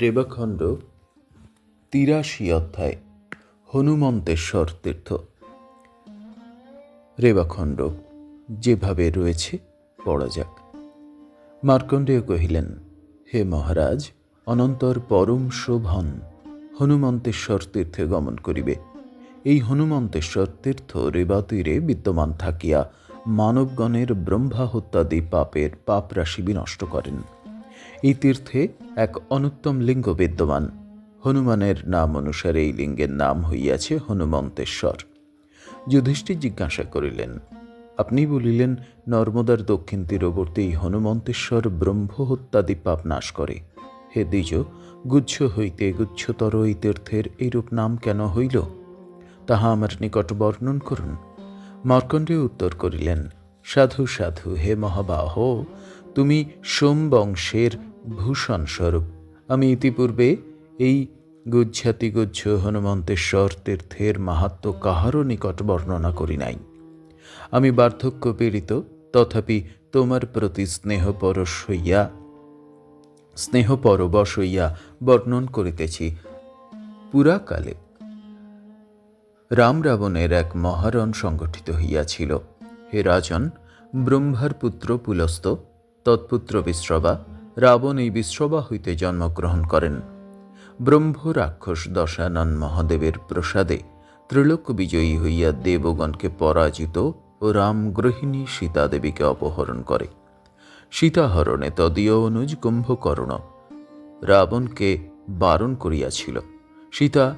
রেবাখণ্ড, তিরাশি অধ্যায়, হনুমন্তেশ্বর তীর্থ। রেবাখণ্ড, যেভাবে রয়েছে, পড়া যাক। মার্কণ্ডেয় কহিলেন, হে মহারাজ, অনন্তর পরম শোভন হনুমন্তেশ্বর তীর্থে গমন করিবে। এই হনুমন্তেশ্বর তীর্থ রেবা তীরে বিদ্যমান থাকিয়া মানবগণের ব্রহ্মা হত্যাদি পাপের পাপ রাশি বিনষ্ট করেন। এই তীর্থে এক অনুত্তম লিঙ্গ বিদ্যমান। হনুমানের নাম অনুসারে এই লিঙ্গের নাম হইয়াছে হনুমন্তেশ্বর। যুধিষ্ঠির জিজ্ঞাসা করিলেন, আপনি বলিলেন, নর্মদার দক্ষিণ তীরবর্তী হনুমন্তেশ্বর ব্রহ্মহত্যাদি পাপ নাশ করে। হে দ্বিজ, গুচ্ছ হইতে গুচ্ছতর এই তীর্থের এইরূপ নাম কেন হইল? তাহা আমার নিকট বর্ণন করুন। মার্কণ্ডে উত্তর করিলেন, সাধু সাধু, হে মহাবাহ, তুমি সোম বংশের ভূষণ স্বরূপ আমি ইতিপূর্বে এই গুজ্জাতিগুজ্জ হনুমন্তেশ্বর তীর্থের মাহাত্ম কাহারও নিকট বর্ণনা করি নাই। আমি বার্ধক্য পীড়িত তথাপি তোমার প্রতি স্নেহপরশ হইয়া, স্নেহপরবশ হইয়া বর্ণন করিতেছি। পুরাকালে রাম রাবণের এক মহারণ সংগঠিত হইয়াছিল। হে রাজন, ব্রহ্মার পুত্র পুলস্ত, তৎপুত্র বিশ্রবা রাবণ এই বিশ্রবা হইতে জন্মগ্রহণ করেন। ব্রহ্ম রাক্ষস দশানন মহাদেবের প্রসাদে ত্রিলোক বিজয়ী হইয়া দেবগণকে পরাজিত ও রাম গৃহিণী সীতা দেবীকে অপহরণ করে। সীতাহরণে তদীয় অনুজ কুম্ভকর্ণ রাবণকে বারণ করিয়াছিল। সীতা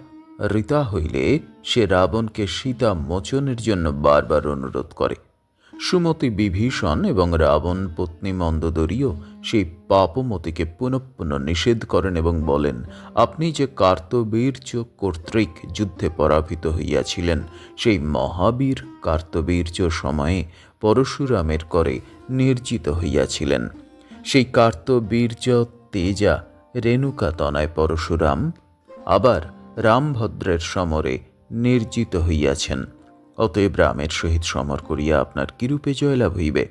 ঋতা হইলে সে রাবণকে সীতা মোচনের জন্য বারবার অনুরোধ করে। সুমতি বিভীষণ এবং রাবণ পত্নী মন্দোদরীও সেই পাপমতিকে পুনঃ পুনঃ নিষেধ করেন এবং বলেন, আপনি যে কার্তবীর্য কর্তৃক যুদ্ধে পরাভূত হইয়াছিলেন, সেই মহাবীর কার্তবীর্য সময়ে পরশুরামের করে নির্জিত হইয়াছিলেন, সেই কার্তবীর্য তেজা রেণুকা তনায় পরশুরাম আবার রামভদ্রের সমরে নির্জিত হইয়াছেন। অতএব রামের সহিত সমর করিয়া আপনার কিরূপে জয়লাভ হইবে?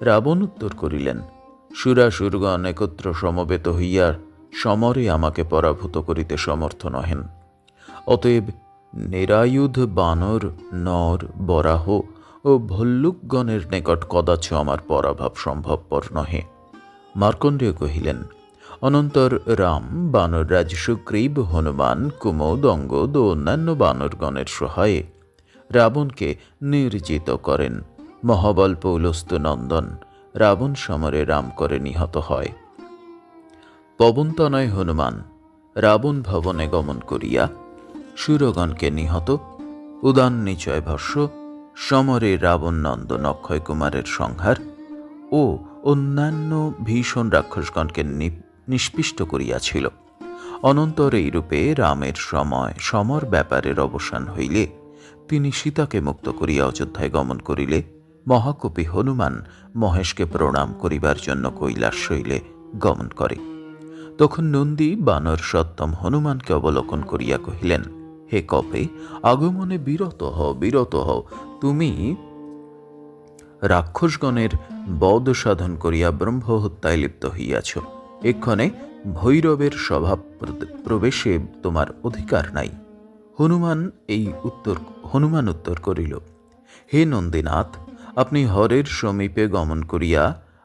রাবণ উত্তর করিলেন, সুরাসুরগণ একত্র সমবেত হইয়া সমরে আমাকে পরাভূত করিতে সমর্থ নহেন। অতএব নিরায়ুধ বানর, নর, বরাহ ও ভল্লুকগণের নিকট কদাচ আমার পরাভাব সম্ভবপর নহে। মার্কণ্ডেয় কহিলেন, অনন্তর রাম বানররাজ সুগ্রীব, হনুমান, কুমোদ, অঙ্গদ ও অন্যান্য বানরগণের সহায়ে রাবণকে নির্জিত করেন। মহাবল পৌলস্ত নন্দন, রাবণ সমরে রাম করে নিহত হয়। পবনতনয় হনুমান, রাবণ ভবনে গমন করিয়া সুরগণকে নিহত। উদান নিচয় ভস্য, সমরে রাবণ নন্দন অক্ষয় কুমারের সংহার ও অন্যান্য ভীষণ রাক্ষসগণকে নিষ্পিষ্ট করিয়াছিল। অনন্তর এইরূপে রামের সময়, সমর ব্যাপারের অবসান হইলে তিনি সীতাকে মুক্ত করিয়া অযোধ্যায় গমন করিলে মহাকপি হনুমান মহেশকে প্রণাম করিবার জন্য কৈলাস শৈলে গমন করে। তখন নন্দী বানর সত্তম হনুমানকে অবলোকন করিয়া কহিলেন, হে কপে, আগমনে বিরত হও বিরত হও। তুমি রাক্ষসগণের বধ সাধন করিয়া ব্রহ্ম হত্যায় লিপ্ত হইয়াছ। এক্ষণে ভৈরবের স্বভাব প্র- প্রবেশে তোমার অধিকার নাই। হনুমান এই উত্তর, হনুমান উত্তর করিল, হে নন্দীনাথ, আপনি হরের সমীপে গমন করিয়া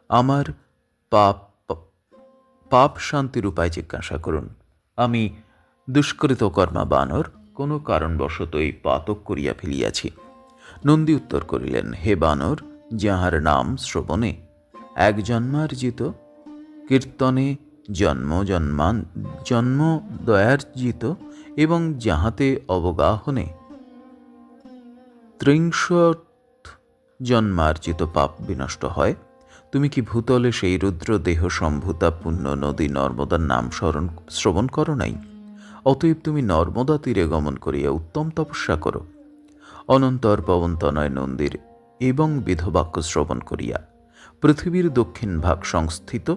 আমার পাপ পাপ শান্তির উপায় জিজ্ঞাসা করুন। আমি দুষ্কৃত কর্মা বানর কোনো কারণবশত এই পাতক করিয়া ফেলিয়াছি। নন্দী উত্তর করিলেন, হে বানর, যাহার নাম শ্রবণে এক জন্মার্জিত কীর্তনে জন্ম জন্মান জন্ম দয়ার্জিত এবং যাহাতে অবগাহনে। ত্রিংশত জন্মার্জিত পাপ বিনষ্ট হয়। তুমি কি ভূতলে সেই রুদ্র দেহ সম্ভূতা পুণ্য নদী নর্মদার নাম স্মরণ, শ্রবণ করো নাই? অতএব তুমি নর্মদা তীরে গমন করিয়া উত্তম তপস্যা করো। অনন্তর পবনতনয় নন্দীর এবং বিধবাক্য শ্রবণ করিয়া। পৃথিবীর দক্ষিণ ভাগ সংস্থিত।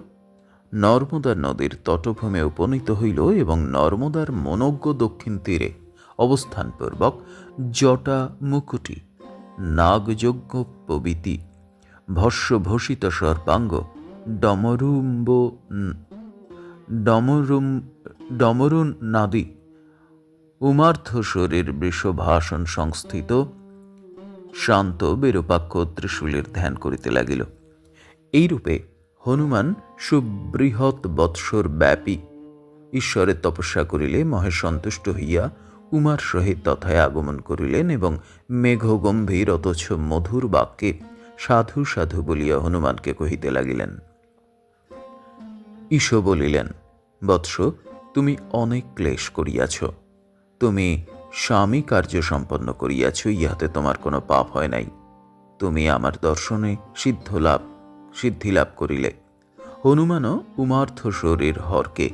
নর্মদা নদীর তটভূমে উপনীত হইল এবং নর্মদার মনজ্ঞ দক্ষিণ তীরে অবস্থানপূর্বক জটা মুকুটি, নাগযজ্ঞ পবিতি ভস্যভূষিত সর্বাঙ্গ ডমরুম্ব ডমরুম, ডমরুন নাদি, উমার্থ শরীর বৃষভাষণ সংস্থিত, শান্ত বিরূপাক্ষ ত্রিশূলের ধ্যান করিতে লাগিল। এইরূপে হনুমান সুবৃহৎ বৎসর ব্যাপী ঈশ্বরের তপস্যা করিলে মহেশ সন্তুষ্ট হইয়া উমার সহিত তথায় আগমন করিলেন এবং মেঘ গম্ভীর অথচ মধুর বাক্যে সাধু সাধু বলিয়া হনুমানকে কহিতে লাগিলেন ঈশ বলিলেন, বৎস, তুমি অনেক ক্লেশ করিয়াছ। তুমি স্বামী কার্য সম্পন্ন করিয়াছ, ইহাতে তোমার কোনো পাপ হয় নাই। তুমি আমার দর্শনে সিদ্ধ লাভ সিদ্ধি লাভ করিলে। হনুমানও উমার্থ শরীর হরকে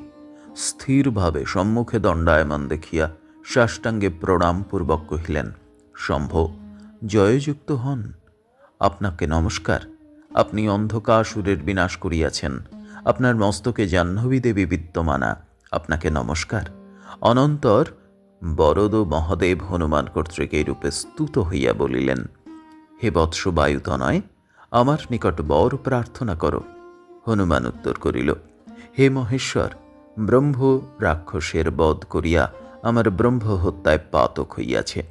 স্থিরভাবে সম্মুখে দণ্ডায়মান দেখিয়া সাষ্টাঙ্গে প্রণামপূর্বক কহিলেন শম্ভ জয়যুক্ত হন। আপনাকে নমস্কার। আপনি অন্ধকাসুরের বিনাশ করিয়াছেন। আপনার মস্তকে জাহ্নবী দেবী বিদ্যমানা। আপনাকে নমস্কার। অনন্তর বরদ মহাদেব হনুমান কর্তৃক এই রূপে স্তুত হইয়া বলিলেন, হে বৎস বায়ুতনয় আমার নিকট বর প্রার্থনা করো। হনুমান উত্তর করিল, হে মহেশ্বর, ব্রহ্ম রাক্ষসের বধ করিয়া আমার ব্রহ্ম হত্যায় পাতক হইয়াছে।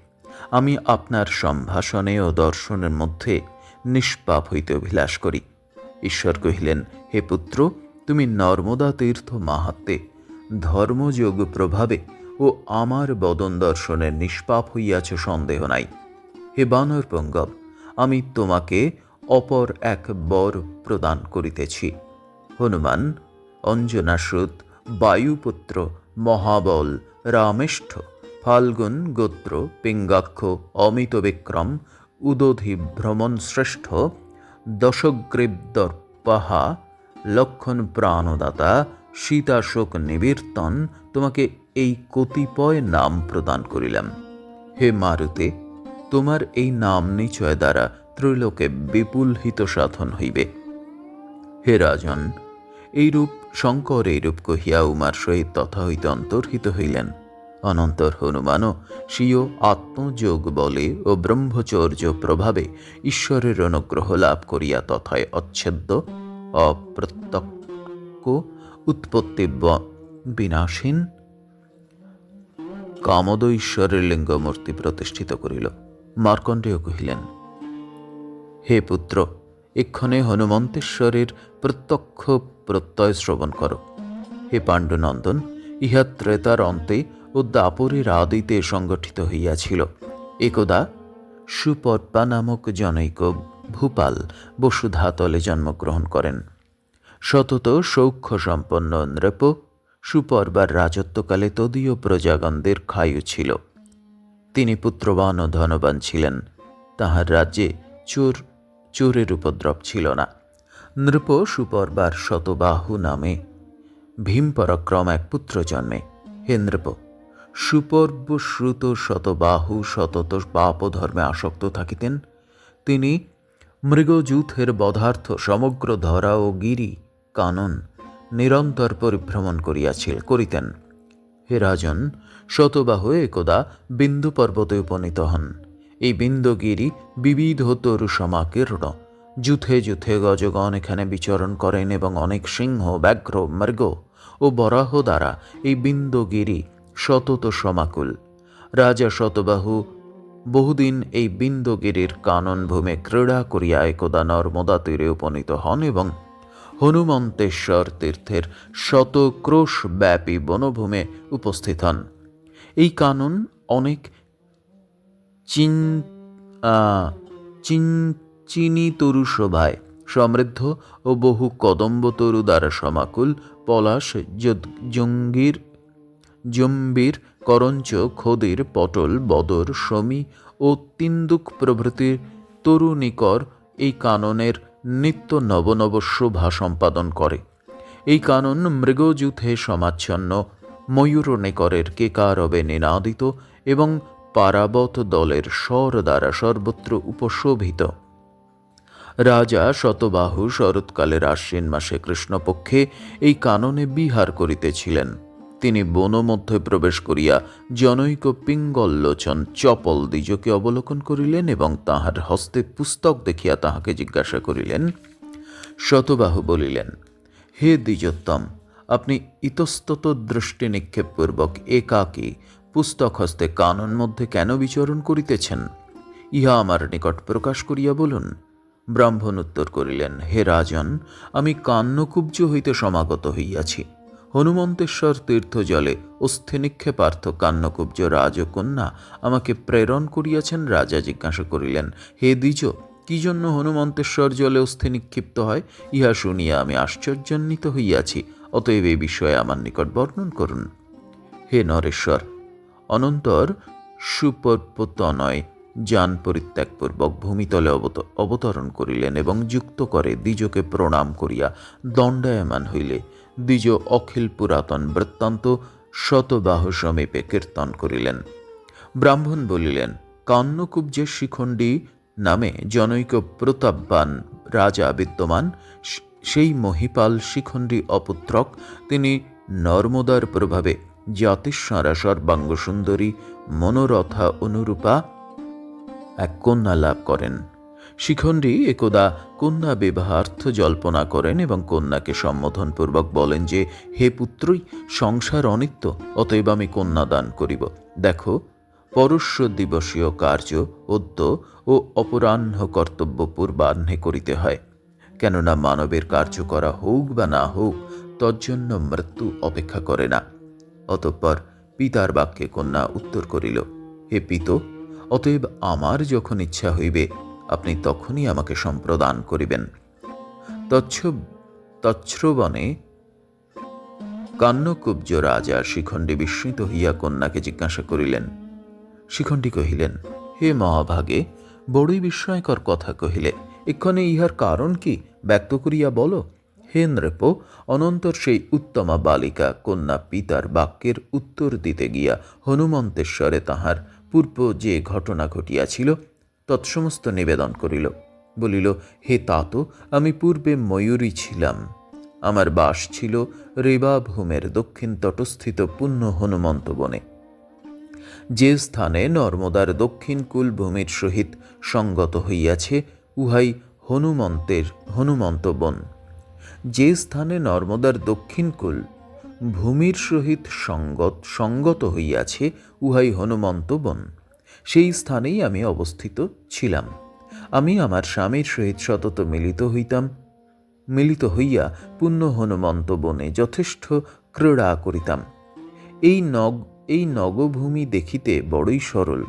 আমি আপনার সম্ভাষণে ও দর্শনের মধ্যে নিষ্পাপ হইতে অভিলাষ করি। ঈশ্বর কহিলেন, হে পুত্র, তুমি নর্মদা তীর্থ মাহাত্মে ধর্মযোগ প্রভাবে ও আমার বদন দর্শনের নিষ্পাপ হইয়াছ, সন্দেহ নাই। হে বানর পঙ্গব, আমি তোমাকে অপর এক বর প্রদান করিতেছি। হনুমান, অঞ্জনাসুত, বায়ুপুত্র, মহাবল, রামেষ্ঠ, ফাল্গুন, গোত্র, পিঙ্গাক্ষ অমিত বিক্রম উদধি ভ্রমণ শ্রেষ্ঠ দশগ্রীবদর্পাহা লক্ষণ প্রাণদাতা, সীতাশোক নিবীর্তন, তোমাকে এই কতিপয় নাম প্রদান করিলাম। হে মারুতে, তোমার এই নাম নিচয় দ্বারা ত্রৈলোকে বিপুল হিত সাধন হইবে। হে রাজন, এইরূপ শঙ্কর এইরূপ কহিয়া উমার সহিত তথা হইতে অন্তর্হিত হইলেন। অনন্তর হনুমানও স্বীয় আত্মযোগ বলে ও ব্রহ্মচর্য প্রভাবে ঈশ্বরের অনুগ্রহ লাভ করিয়া তথায় অচ্ছেদ্য, অপ্রত্যক্ষ উৎপত্তি বিনাশীন। কামদ ঈশ্বরের লিঙ্গমূর্তি প্রতিষ্ঠিত করিল। মার্কণ্ডেয় কহিলেন হে পুত্র, এক্ষণে হনুমন্তেশ্বরের প্রত্যক্ষ প্রত্যয় শ্রবণ করো। হে পাণ্ডুনন্দন, ইহা ত্রেতার অন্তে ও দাপরের আদিতে সংগঠিত হইয়াছিল। একদা সুপর্পা নামক জনৈক ভূপাল বসুধাতলে জন্মগ্রহণ করেন। সতত সৌখ্য সম্পন্ন নৃপ, সুপর্বার রাজত্বকালে তদীয় প্রজাগণদের খায়ু ছিল। তিনি পুত্রবান ও ধনবান ছিলেন। তাহার রাজ্যে চোর চোরের উপদ্রব ছিল না। নৃপ সুপর্বার শতবাহু নামে ভীম পরাক্রম এক পুত্র জন্মে। হে নৃপ সুপর্ব শ্রুত শতবাহু শতত পাপ ধর্মে আসক্ত থাকিতেন। তিনি মৃগযুথের বধার্থ সমগ্র ধরা ও গিরি কানন নিরন্তর পরিভ্রমণ করিয়াছিল, করিতেন। হে রাজন, শতবাহু একদা বিন্দু পর্বতে উপনীত হন। এই বিন্দগিরি বিবিধ তরু সমাকীর্ণ। যুথে যুথে গজগণ এখানে বিচরণ করেন এবং অনেক সিংহ, ব্যাঘ্র, মৃগ ও বরাহ দ্বারা এই বিন্দগিরি শতত সমাকুল। রাজা শতবাহু বহুদিন এই বিন্দগিরির কানন ভূমে ক্রীড়া করিয়া একদা নর্মদা তীরে উপনীত হন এবং হনুমন্তেশ্বর তীর্থের শতক্রোশ ব্যাপী বনভূমে উপস্থিত হন। এই কানন অনেক চিন চিনচিনি তরু শোভায় সমৃদ্ধ ও বহু কদম্ব তরু দ্বারা সমাকুল পলাশ জঙ্গির, জম্বির করঞ্চ খদির, পটল, বদর সমী ও তিন্দুক প্রভৃতির তরুণিকর এই কাননের নিত্য নব নব শোভা সম্পাদন করে। এই কানন মৃগযুথে সমাচ্ছন্ন ময়ূরনেকরের কেকারবে নিনাদিত এবং পারাবত দলের স্বর দ্বারা সর্বত্র উপশোভিত। রাজা শতবাহু শরৎকালের আশ্বিন মাসে কৃষ্ণপক্ষে এই কাননে বিহার করিতেছিলেন। তিনি বনমধ্যে প্রবেশ করিয়া জনৈক পিঙ্গললোচন চপল দ্বিজকে অবলোকন করিলেন এবং তাহার হস্তে পুস্তক দেখিয়া তাহাকে জিজ্ঞাসা করিলেন, শতবাহু বলিলেন, হে দ্বিজোত্তম, আপনি ইতস্তত দৃষ্টি নিক্ষেপপূর্বক একাকী পুস্তক হস্তে কানন মধ্যে কেন বিচরণ করিতেছেন? ইহা আমার নিকট প্রকাশ করিয়া বলুন। ব্রাহ্মণ উত্তর করিলেন, হে রাজন, আমি কান্নকুব্জ হইতে সমাগত হইয়াছি। হনুমন্তেশ্বর তীর্থজলে অস্থি নিক্ষেপার্থ কান্নকুব্জ রাজকন্যা আমাকে প্রেরণ করিয়াছেন, রাজা জিজ্ঞাসা করিলেন, হে দ্বিজ, কি জন্য হনুমন্তেশ্বর জলে অস্থি নিক্ষিপ্ত হয়? ইহা শুনিয়া আমি আশ্চর্যান্বিত হইয়াছি, অতএব এই বিষয়ে আমার নিকট বর্ণন করুন। হে নরেশ্বর অনন্তর সুপর্বতনয় যান পরিত্যাগপূর্বক ভূমিতলে অবত- অবতরণ করিলেন এবং যুক্ত করে দ্বিজকে প্রণাম করিয়া দণ্ডায়মান হইলে দ্বিজ অখিল পুরাতন বৃত্তান্ত শতবাহ সমীপে কীর্তন করিলেন। ব্রাহ্মণ বলিলেন কান্নকুব্জের শিখণ্ডী নামে জনৈক প্রতাপবান রাজা বিদ্যমান সেই মহিপাল শিখণ্ডী অপুত্রক তিনি নর্মদার প্রভাবে জাতিস্বরা সর্বাঙ্গ সুন্দরী মনোরথা অনুরূপা এক কন্যা লাভ করেন। শিখণ্ডী একদা কন্যা বিবাহার্থ জল্পনা করেন এবং কন্যাকে সম্বোধনপূর্বক বলেন যে, হে পুত্রই, সংসার অনিত্য, অতএব আমি কন্যা দান করিব। দেখো, পরস্য দিবসীয় কার্য অদ্য ও অপরাহ্ন কর্তব্য পূর্বাহ্নে করিতে হয়। কেননা মানবের কার্য করা হোক বা না হোক, তজ্জন্য মৃত্যু অপেক্ষা করে না। অতঃপর পিতার বাক্যে কন্যা উত্তর করিল, হে পিত, অতএব আমার যখন ইচ্ছা হইবে, আপনি তখনই আমাকে সম্প্রদান করিবেন। তচ্ছ তচ্ছ্রবণে কান্নকুব্জ রাজা শিখণ্ডী বিস্মিত হইয়া কন্যাকে জিজ্ঞাসা করিলেন। শিখণ্ডী কহিলেন, হে মহাভাগে, বড়ই বিস্ময়কর কথা কহিলে, এক্ষণে ইহার কারণ কি? ব্যক্ত করিয়া বলো। হে অনন্তর সেই উত্তমা বালিকা কন্যা পিতার বাক্যের উত্তর দিতে গিয়া হনুমন্তেশ্বরে তাহার পূর্ব যে ঘটনা ঘটিয়াছিল, তৎসমস্ত নিবেদন করিল। বলিল, হে তাত, আমি পূর্বে ময়ূরী ছিলাম। আমার বাস ছিল রেবাভূমের দক্ষিণ তটস্থিত পুণ্য হনুমন্ত বনে। যে স্থানে নর্মদার দক্ষিণ কূলভূমির সহিত সঙ্গত হইয়াছে, উহাই হনুমন্তের, হনুমন্ত বন। যে স্থানে নর্মদার দক্ষিণ কূল ভূমির সহিত সঙ্গত সঙ্গত হইয়াছে, উহাই হনুমন্ত বন। সেই স্থানেই আমি অবস্থিত ছিলাম। আমি আমার স্বামীর সহিত সতত মিলিত হইতাম। মিলিত হইয়া পুণ্য হনুমন্ত বনে যথেষ্ট ক্রীড়া করিতাম। এই নগ, এই নগভূমি দেখিতে বড়ই সরল।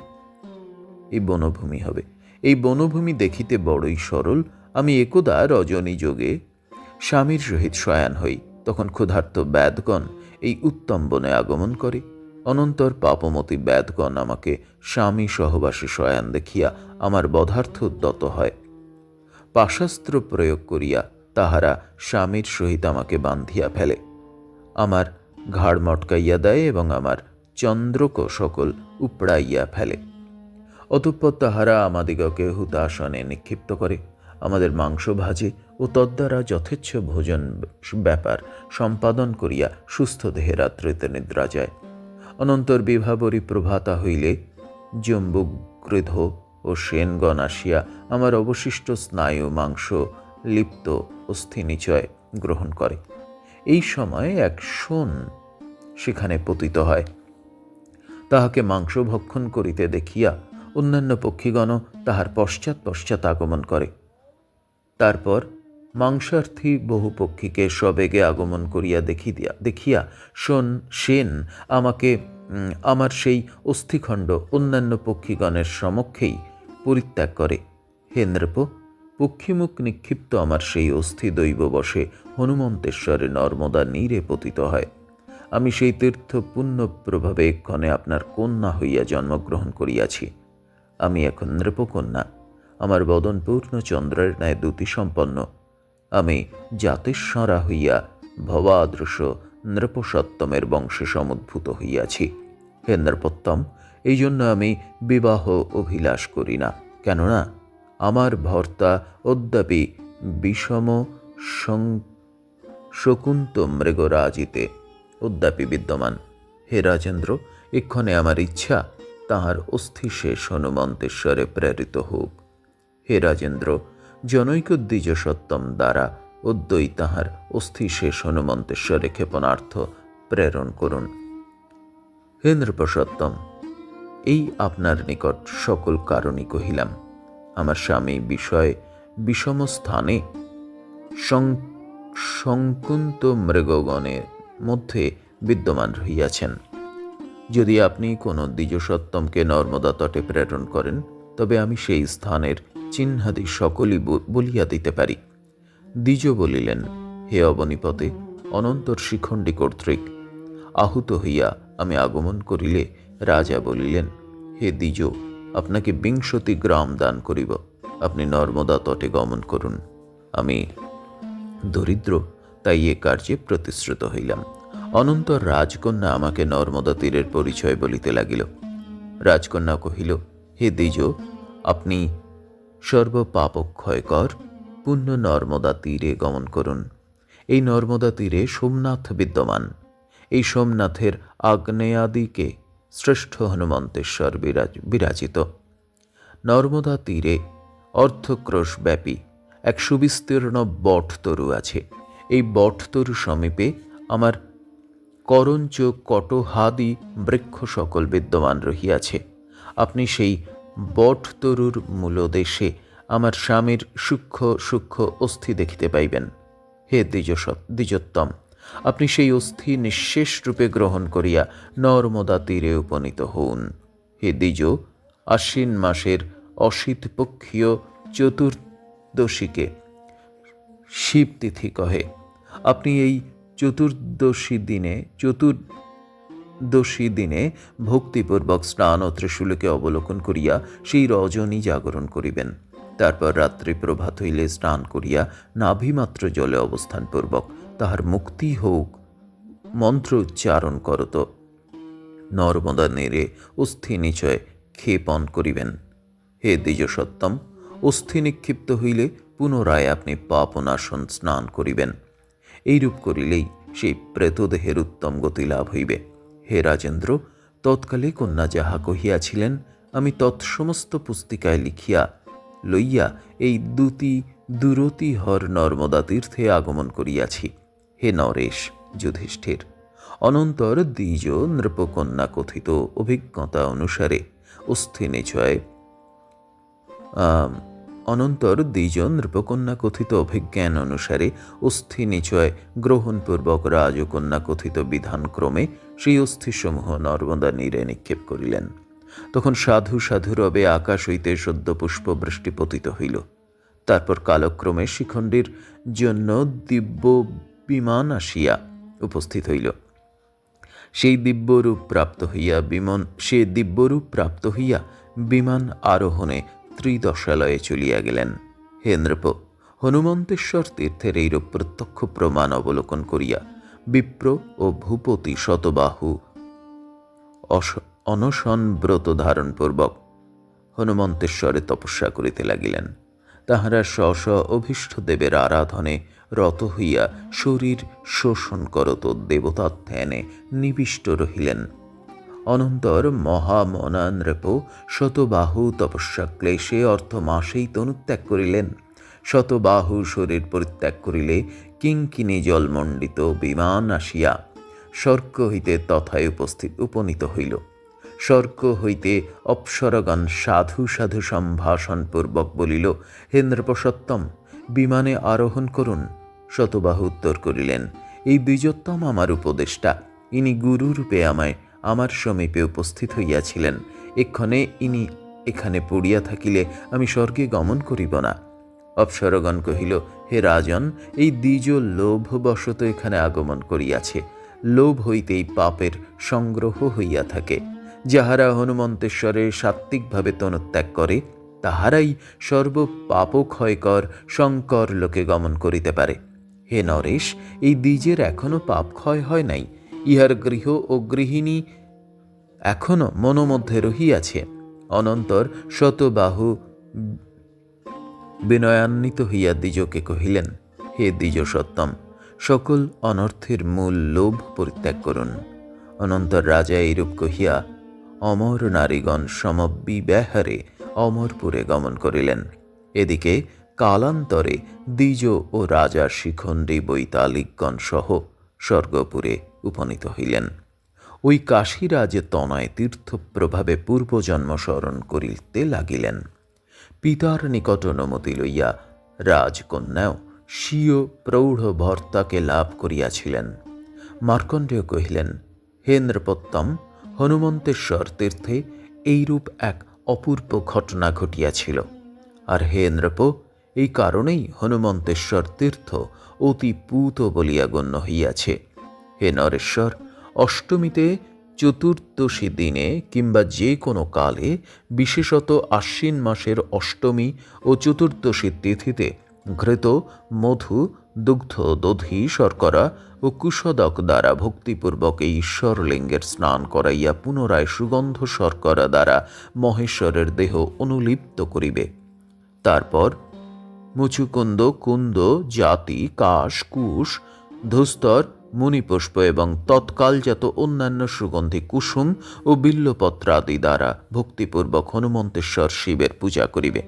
এই বনভূমি হবে। এই বনভূমি দেখিতে বড়ই সরল। আমি একদা রজনী যোগে স্বামীর সহিত শয়ান হই, তখন ক্ষুধার্ত ব্যাদগণ এই উত্তম বনে আগমন করে। অনন্তর পাপমতি ব্যাদগণ আমাকে স্বামী সহবাসী শয়ান দেখিয়া আমার বধার্থ উদ্যত হয়। পাশাস্ত্র প্রয়োগ করিয়া তাহারা স্বামীর সহিত আমাকে বান্ধিয়া ফেলে। আমার ঘাড় মটকাইয়া দেয় এবং আমার চন্দ্রক সকল উপড়াইয়া ফেলে। অতঃপর তাহারা আমাদিগকে হুতাসনে নিক্ষিপ্ত করে। আমাদের মাংস ভাজে ও তদ্বারা যথেচ্ছ ভোজন ব্যাপার সম্পাদন করিয়া সুস্থ দেহে রাত্রিতে নিদ্রা যায়। অনন্তর বিভাবরী প্রভাতা হইলে জম্বুক গৃধ ও সেনগণ আসিয়া আমার অবশিষ্ট স্নায়ু, মাংস, লিপ্ত অস্থি নিচয় গ্রহণ করে। এই সময় এক শোন সেখানে পতিত হয়। তাহাকে মাংস ভক্ষণ করিতে দেখিয়া অন্যান্য পক্ষীগণ তাহার পশ্চাৎ পশ্চাৎ আগমন করে। তারপর মাংসার্থী বহু পক্ষীকে সবেগে আগমন করিয়া দেখি দিয়া দেখিয়া শোন, সেন, আমাকে আমার সেই অস্থিখণ্ড অন্যান্য পক্ষীগণের সমক্ষেই পরিত্যাগ করে। হে নৃপ, পক্ষীমুখ নিক্ষিপ্ত আমার সেই অস্থি দৈব বসে হনুমন্তেশ্বরে নর্মদা নীরে পতিত হয়। আমি সেই তীর্থ পুণ্য প্রভাবে এক্ষণে আপনার কন্যা হইয়া জন্মগ্রহণ করিয়াছি। আমি এখন নৃপকন্যা। আমার বদন পূর্ণ চন্দ্রের ন্যায় দ্যুতি সম্পন্ন। আমি জাতেশ্বরা হইয়া ভবাদৃশ নৃপসত্তমের বংশে সমুদ্ভূত হইয়াছি। হে নৃপোত্তম, এই জন্য আমি বিবাহ অভিলাষ করি না। কেননা, আমার ভর্তা অদ্যাপি বিষম শকুন্ত মৃগরাজিতে অদ্যাপি বিদ্যমান। হে রাজেন্দ্র, এক্ষণে আমার ইচ্ছা তাহার অস্থিশেষ হনুমন্তেশ্বরে প্রেরিত হোক। হে রাজেন্দ্র, জনৈক দ্বিজ সত্তম দ্বারা অদ্যই তাহার অস্থি শেষ হনুমন্তেশ্বরে ক্ষেপণার্থ প্রেরণ করুন। হেন্দ্রপ্রসত্তম এই আপনার নিকট সকল কারণই কহিলাম। আমার স্বামী বিষয় বিষম স্থানে সংকুন্ত মৃগগণের মধ্যে বিদ্যমান রহিয়াছেন। যদি আপনি কোনো দ্বিজসত্তমকে নর্মদা তটে প্রেরণ করেন, তবে আমি সেই স্থানের চিহ্নাদি সকলই বলিয়া দিতে পারি। দ্বিজ বলিলেন, হে অবনীপতে, অনন্তর শিখণ্ডী কর্তৃক আহুত হইয়া আমি আগমন করিলে রাজা বলিলেন, হে দ্বিজ, আপনাকে বিংশতি গ্রাম দান করিব। আপনি নর্মদা তটে গমন করুন। আমি দরিদ্র, তাই এ কার্যে প্রতিশ্রুত হইলাম। অনন্তর রাজকন্যা আমাকে নর্মদা তীরের পরিচয় বলিতে লাগিল। রাজকন্যা কহিল, হে দ্বিজ, আপনি সর্বপাপক্ষয়কর, পুণ্য নর্মদা তীরে গমন করুন। এই নর্মদা তীরে সোমনাথ বিদ্যমান। এই সোমনাথের আগ্নেয়াদিকে শ্রেষ্ঠ হনুমন্তেশ্বর বিরাজ, বিরাজিত। নর্মদা তীরে অর্ধক্রোশ ব্যাপী এক সুবিস্তীর্ণ বটতরু আছে। এই বটতরু সমীপে আমার করঞ্চ কটহাদি বৃক্ষ সকল বিদ্যমান রহিয়াছে। আপনি সেই বটতরুর মূলদেশে আমার স্বামীর সূক্ষ্ম সূক্ষ্ম অস্থি দেখিতে পাইবেন। হে দ্বিজ দ্বিজোত্তম, আপনি সেই অস্থি নিঃশেষ রূপে গ্রহণ করিয়া নর্মদা তীরে উপনীত হউন। হে দ্বিজ, আশ্বিন মাসের অশীত পক্ষীয় চতুর্দশীকে শিব তিথি কহে, আপনি এই চতুর্দশী দিনে চতুর্দশী দিনে ভক্তিপূর্বক স্নান ও ত্রিশূলকে অবলোকন করিয়া সেই রজনী জাগরণ করিবেন। তারপর রাত্রি প্রভাত হইলে স্নান করিয়া নাভিমাত্র জলে অবস্থানপূর্বক তাহার মুক্তি হোক, মন্ত্র উচ্চারণ করত নর্মদা নেড়ে অস্থি নিচয় ক্ষেপণ করিবেন। হে দ্বিজ সত্যম অস্থি নিক্ষিপ্ত হইলে পুনরায় আপনি পাপনাশন স্নান করিবেন। এইরূপ করিলেই সেই প্রেতদেহের উত্তম গতি লাভ হইবে। হে রাজেন্দ্র তৎকালে কন্যা যাহা কহিয়াছিলেন আমি তৎসমস্ত পুস্তিকায় লিখিয়া লইয়া এই দুতি দুরতি হর নর্মদা তীর্থে আগমন করিয়াছি। হে নরেশ যুধিষ্ঠির অনন্তর দ্বিজ নৃপকন্যা কথিত অভিজ্ঞতা অনুসারে অস্থি নিচয় আম, অনন্তর দ্বিজন নৃপকন্যা কথিত অভিজ্ঞান অনুসারে অস্থি নিচয় গ্রহণপূর্বক রাজকন্যা কথিত বিধানক্রমে সেই অস্থিসমূহ নর্মদা নীরে নিক্ষেপ করিলেন। তখন সাধু সাধু রবে আকাশ হইতে সদ্য পুষ্প বৃষ্টি পতিত হইল। তারপর কালক্রমে শিখণ্ডীর জন্য দিব্য বিমান আসিয়া উপস্থিত হইল। সেই দিব্যরূপ প্রাপ্ত হইয়া বিমান, সে দিব্যরূপ প্রাপ্ত হইয়া বিমান আরোহণে ত্রিদশালয়ে চলিয়া গেলেন। হে নৃপ, হনুমন্তেশ্বর তীর্থের এইরূপ প্রত্যক্ষ প্রমাণ অবলোকন করিয়া বিপ্র ও ভূপতি শতবাহু। অনশন ব্রত ধারণপূর্বক হনুমন্তেশ্বরে তপস্যা করিতে লাগিলেন। তাহারা স্ব স্ব অভীষ্ট দেবের আরাধনে রত হইয়া শরীর শোষণ করত দেবতা ধ্যানে নিবিষ্ট রহিলেন। অনন্তর মহামনা শতবাহু তপস্যা ক্লেশে অর্থ মাসেই তনুত্যাগ করিলেন। শতবাহু শরীর পরিত্যাগ করিলে কিঙ্কিনি জলমণ্ডিত বিমান আসিয়া স্বর্গ হইতে তথায় উপস্থিত উপনীত হইল। স্বর্গ হইতে অপ্সরগণ সাধু সাধু সম্ভাষণ পূর্বক বলিল, হেন্দ্রপ্রসত্তম, বিমানে আরোহণ করুন। শতবাহু উত্তর করিলেন, এই দ্বিজোত্তম আমার উপদেষ্টা। ইনি গুরুরূপে আমায়, আমার সমীপে উপস্থিত হইয়াছিলেন। এক্ষণে ইনি এখানে পড়িয়া থাকিলে আমি স্বর্গে গমন করিব না। অপ্সরগণ কহিল, হে রাজন, এই দ্বিজ লোভবশত এখানে আগমন করিয়াছে। লোভ হইতেই পাপের সংগ্রহ হইয়া থাকে। যাহারা হনুমন্তেশ্বরে সাত্ত্বিকভাবে তনুত্যাগ করে, তাহারাই সর্ব পাপক্ষয়কর শঙ্কর লোকে গমন করিতে পারে। হে নরেশ, এই দ্বিজের এখনও পাপ ক্ষয় হয় নাই। ইহার গৃহ ও গৃহিণী এখনও মনোমধ্যে রহিয়াছে। অনন্তর শতবাহু বিনয়ান্বিত হইয়া দ্বিজকে কহিলেন, হে দ্বিজ সত্যম সকল অনর্থের মূল লোভ পরিত্যাগ করুন। অনন্তর রাজা এইরূপ কহিয়া, অমর নারীগণ সমবিব্যাহারে অমরপুরে গমন করিলেন। এদিকে কালান্তরে দ্বিজ ও রাজার শিখণ্ডী বৈতালিকগণ সহ স্বর্গপুরে উপনীত হইলেন। ওই কাশীরাজে তনয় তীর্থপ্রভাবে পূর্বজন্ম স্মরণ করিতে লাগিলেন। পিতার নিকট অনুমতি লইয়া রাজকন্যাও স্বীয় প্রৌঢ় ভর্তাকে লাভ করিয়াছিলেন। মার্কণ্ডেয় কহিলেন, হে নৃপত্তম, হনুমন্তেশ্বর তীর্থে এইরূপ এক অপূর্ব ঘটনা ঘটিয়াছিল। আর হে এই কারণেই হনুমন্তেশ্বর তীর্থ অতি পূত বলিয়া গণ্য হইয়াছে। হে নরেশ্বর, অষ্টমীতে চতুর্দশী দিনে কিংবা যে কোনো কালে, বিশেষত আশ্বিন মাসের অষ্টমী ও চতুর্দশী তিথিতে ঘৃত, মধু, দুগ্ধ, দধি, শর্করা ও কুশদক দ্বারা ভক্তিপূর্বক এই ঈশ্বরলিঙ্গের স্নান করাইয়া পুনরায় সুগন্ধ শর্করা দ্বারা মহেশ্বরের দেহ অনুলিপ্ত করিবে। তারপর মুচুকুন্দ, কুন্দ, জাতি, কাশ, কুশ, ধুস্তর মুনিপুষ্প এবং তৎকালজাত অন্যান্য সুগন্ধি কুসুম ও বিল্লপত্রাদি দ্বারা ভক্তিপূর্বক হনুমন্তেশ্বর শিবের পূজা করিবে।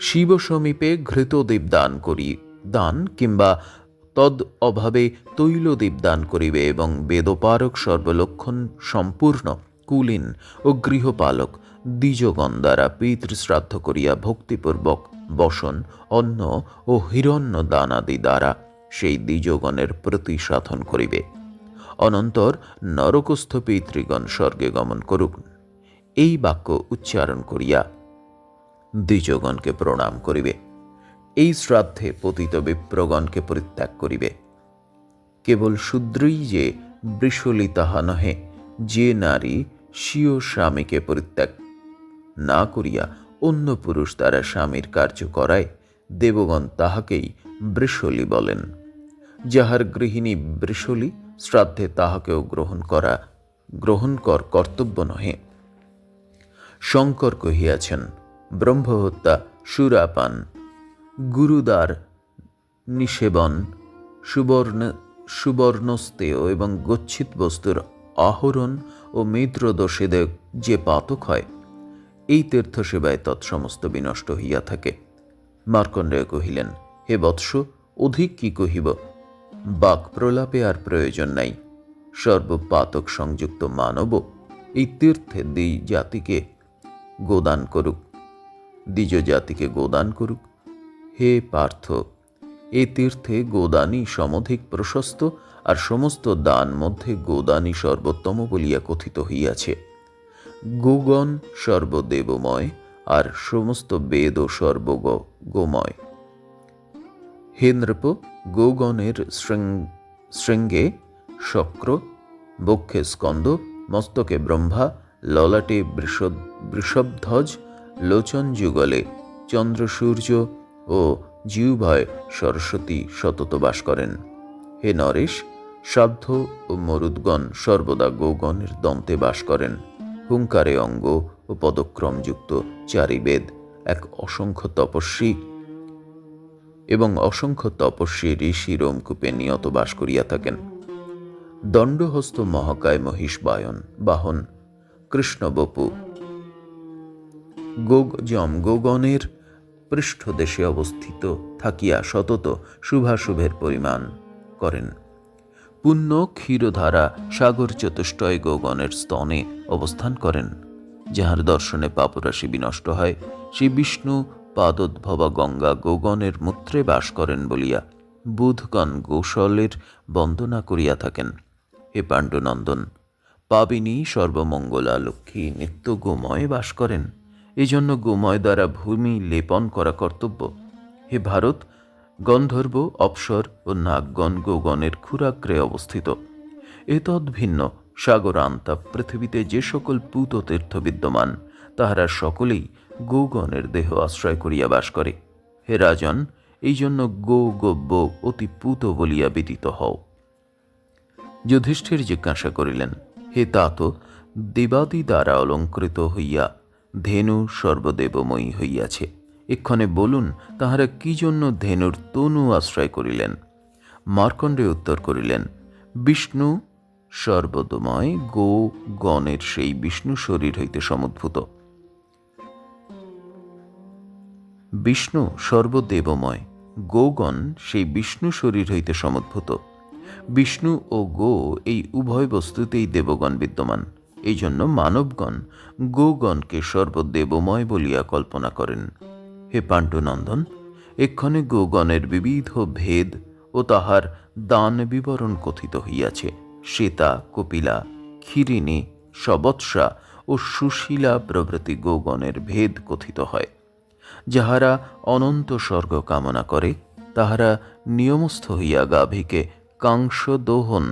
শিব সমীপে ঘৃতদীপ দান করি, দান কিংবা তদ অভাবে তৈলদীপ দান করিবে এবং বেদপারক সর্বলক্ষণ সম্পূর্ণ কুলীন ও গৃহপালক দ্বিজগণ দ্বারা পিতৃশ্রাদ্ধ করিয়া ভক্তিপূর্বক বসন, অন্ন ও হিরণ্য দানাদি দ্বারা সেই দ্বিজগণের প্রতি সাধন করিবে। অনন্তর নরকস্থ পিতৃগণ স্বর্গে গমন করুক। এই বাক্য উচ্চারণ করিয়া দ্বিজগণকে প্রণাম করিবে। এই শ্রাদ্ধে পতিত বিপ্রগণকে পরিত্যাগ করিবে। কেবল শূদ্রই যে বৃষলি তাহা নহে, যে নারী স্বীয় স্বামীকে পরিত্যাগ না করিয়া অন্য পুরুষ দ্বারা স্বামীর কার্য করায়, দেবগণ তাহাকেই বৃষলি বলেন। যাহার গৃহিণী বৃষলি শ্রাদ্ধে তাহাকেও গ্রহণ করা, গ্রহণ কর কর্তব্য নহে। শঙ্কর কহিয়াছেন, ব্রহ্মহত্যা সুরাপান, গুরুদার নিষেবন, সুবর্ণ, সুবর্ণস্তেয় এবং গচ্ছিত বস্তুর আহরণ ও মিত্র দোষেদে যে পাতক হয়, এই তীর্থসেবায় তৎসমস্ত বিনষ্ট হইয়া থাকে। মার্কণ্ডেয় কহিলেন, হে বৎস, অধিক কি কহিব? বাক প্রলাপে আর প্রয়োজন নাই। সর্বপাতক সংযুক্ত মানব এই তীর্থে দ্বি জাতিকে গোদান করুক। দ্বিজ জাতিকে গোদান করুক। হে পার্থ এ তীর্থে গোদানই সমধিক প্রশস্ত আর সমস্ত দান মধ্যে গোদানই সর্বোত্তম বলিয়া কথিত হইয়াছে। গোগণ সর্বদেবময় আর সমস্ত বেদ ও সর্বগ গোময় হে নৃপ গোগণের শৃঙ্গে শক্র, বক্ষে স্কন্দ, মস্তকে ব্রহ্মা, ললাটে বৃষ- বৃষভধ্বজ, লোচন যুগলে চন্দ্র সূর্য ও জিউভয় সরস্বতী সতত বাস করেন। হে নরেশ, সাধ্য ও মরুদ্গণ সর্বদা গোগণের দন্তে বাস করেন। হুঙ্কারে অঙ্গ ও পদক্রমযুক্ত চারিবেদ, এক অসংখ্য তপস্বী এবং অসংখ্য তপস্বী ঋষি রোমকূপে নিয়ত বাস করিয়া থাকেন। দণ্ডহস্ত মহাকায় মহিষ বায়ন বাহন, কৃষ্ণবপু। গোগজম গোগণের পৃষ্ঠদেশে অবস্থিত থাকিয়া সতত শুভাশুভের পরিমাণ করেন। পুণ্য ক্ষীরধারা সাগর চতুষ্টয় গোগণের স্তনে অবস্থান করেন, যাহার দর্শনে পাপরাশি বিনষ্ট হয়। শ্রী বিষ্ণু পাদোদ্ভবা গঙ্গা গোগণের মূত্রে বাস করেন বলিয়া বুধগণ গোশলের বন্দনা করিয়া থাকেন। হে পাণ্ডুনন্দন, পাবিনী সর্বমঙ্গলা লক্ষ্মী নিত্য গোময়ে বাস করেন। এজন্য গোময় দ্বারা ভূমি লেপন করা কর্তব্য। হে ভারত, গন্ধর্ব, অপসর ও নাগগণ গোগণের ক্ষুরাগ্রে অবস্থিত। এতদ ভিন্ন সাগরান্তা পৃথিবীতে যে সকল পূত তীর্থ বিদ্যমান, তাহারা সকলেই গোগণের দেহ আশ্রয় করিয়া বাস করে। হে রাজন এই জন্য গো গব্য অতি পুত বলিয়া বিদিত হও। যুধিষ্ঠির জিজ্ঞাসা করিলেন, হে তাত, দেবাদি দ্বারা অলঙ্কৃত হইয়া ধেনু সর্বদেবময়ী হইয়াছে। এক্ষণে বলুন, তাহারা কি জন্য ধেনুর তনু আশ্রয় করিলেন? মার্কণ্ডে উত্তর করিলেন, বিষ্ণু সর্বদময় গো গণের সেই বিষ্ণু শরীর হইতে সমুদ্ভূত। বিষ্ণু সর্বদেবময়। গোগণ সেই বিষ্ণু শরীর হইতে সমুদ্ভূত। বিষ্ণু ও গো এই উভয় বস্তুতেই দেবগণ বিদ্যমান। এই জন্য মানবগণ গোগণকে সর্বদেবময় বলিয়া কল্পনা করেন। হে পাণ্ডুনন্দন, এক্ষণে গোগণের বিবিধ ভেদ ও তাহার দান বিবরণ কথিত হইয়াছে। সীতা কপিলা, ক্ষিরিণী, সবৎসা ও সুশীলা প্রভৃতি গোগণের ভেদ কথিত হয়। যাহারা অনন্ত স্বর্গ কামনা করে, তাহারা নিয়মস্থ হইয়া গাভীকে কাংসদোহন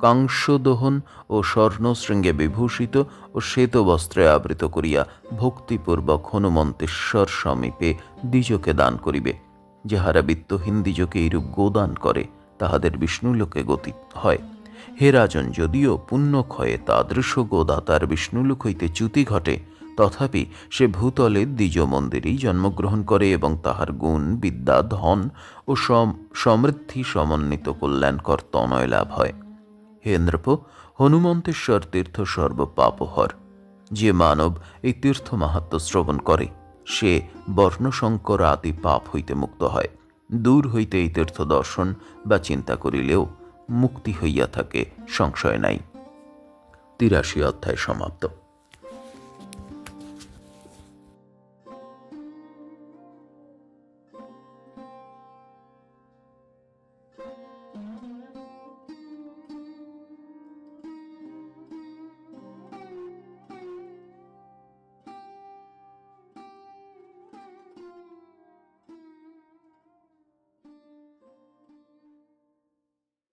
কাংসদোহন ও স্বর্ণশৃঙ্গে বিভূষিত ও শ্বেত বস্ত্রে আবৃত করিয়া ভক্তিপূর্বক হনুমন্তেশ্বর সমীপে দ্বিজকে দান করিবে। যাহারা বিত্তহীন দ্বিজকে এইরূপ গোদান করে, তাহাদের বিষ্ণুলোকে গতি হয়। হে রাজন, যদিও পুণ্যক্ষয়ে তাদৃশ গোদাতার বিষ্ণুলোক হইতে চ্যুতি ঘটে তথাপি সে ভূতলে দ্বিজ মন্দিরেই জন্মগ্রহণ করে এবং তাহার গুণ, বিদ্যা, ধন ও সম- সমৃদ্ধি সমন্বিত কল্যাণকর তনয় লাভ হয়। হে হনুমন্তেশ্বর তীর্থ সর্বপাপহর। যে মানব এই তীর্থ মাহাত্ম শ্রবণ করে, সে বর্ণশঙ্কর আদি পাপ হইতে মুক্ত হয়। দূর হইতে এই তীর্থ দর্শন বা চিন্তা করিলেও মুক্তি হইয়া থাকে, সংশয় নাই। তিরাশি অধ্যায় সমাপ্ত।